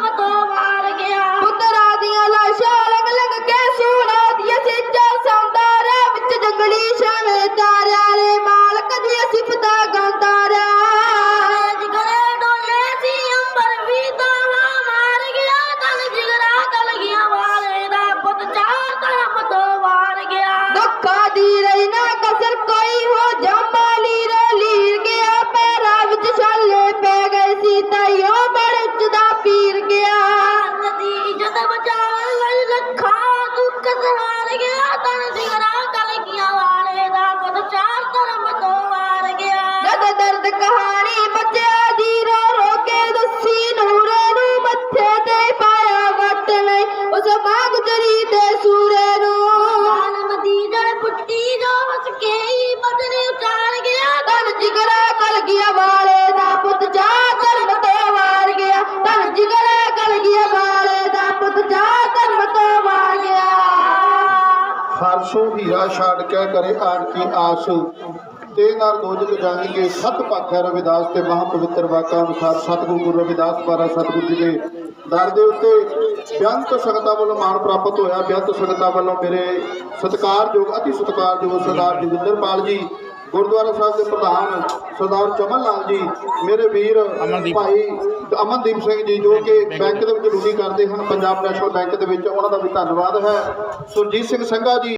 মতো 400 ਹੀਰਾ ਛਾੜ ਕੇ ਕਰੇ ਆਣ ਕੀ ਆਸੂ। ਤੇ ਨਾਲ ਦੋਜਕ ਜਾਣਗੇ ਸਤ ਪਾਖ ਰਵਿਦਾਸ ਤੇ ਮਹਾਪਵਿੱਤਰ ਵਾਕਾਂ ਅਨੁਸਾਰ ਸਤਿਗੁਰੂ ਗੁਰੂ ਰਵਿਦਾਸ ਬਾਰਾ ਸਤਿਗੁਰੂ ਜੀ ਦੇ ਦਰ ਦੇ ਉੱਤੇ ਬਿਆੰਤ ਸੰਗਤਾਂ ਵੱਲੋਂ ਮਾਣ ਪ੍ਰਾਪਤ ਹੋਇਆ। ਬਿਆੰਤ ਸੰਗਤਾਂ ਵੱਲੋਂ ਮੇਰੇ ਸਤਿਕਾਰਯੋਗ ਅਤੀ ਸਤਿਕਾਰਯੋਗ ਸਰਦਾਰ ਜਗਿੰਦਰਪਾਲ ਜੀ ਗੁਰਦੁਆਰਾ ਸਾਹਿਬ ਦੇ ਪ੍ਰਧਾਨ ਸਰਦਾਰ ਚਮਨ ਲਾਲ ਜੀ ਮੇਰੇ ਵੀਰ ਭਾਈ ਅਮਨਦੀਪ ਸਿੰਘ ਜੀ ਜੋ ਕਿ ਬੈਂਕ ਦੇ ਵਿੱਚ ਡਿਊਟੀ ਕਰਦੇ ਹਨ ਪੰਜਾਬ ਨੈਸ਼ਨਲ ਬੈਂਕ ਦੇ ਵਿੱਚ। ਉਹਨਾਂ ਦਾ ਵੀ ਧੰਨਵਾਦ ਹੈ। ਸੁਰਜੀਤ ਸਿੰਘ ਸੰਘਾ ਜੀ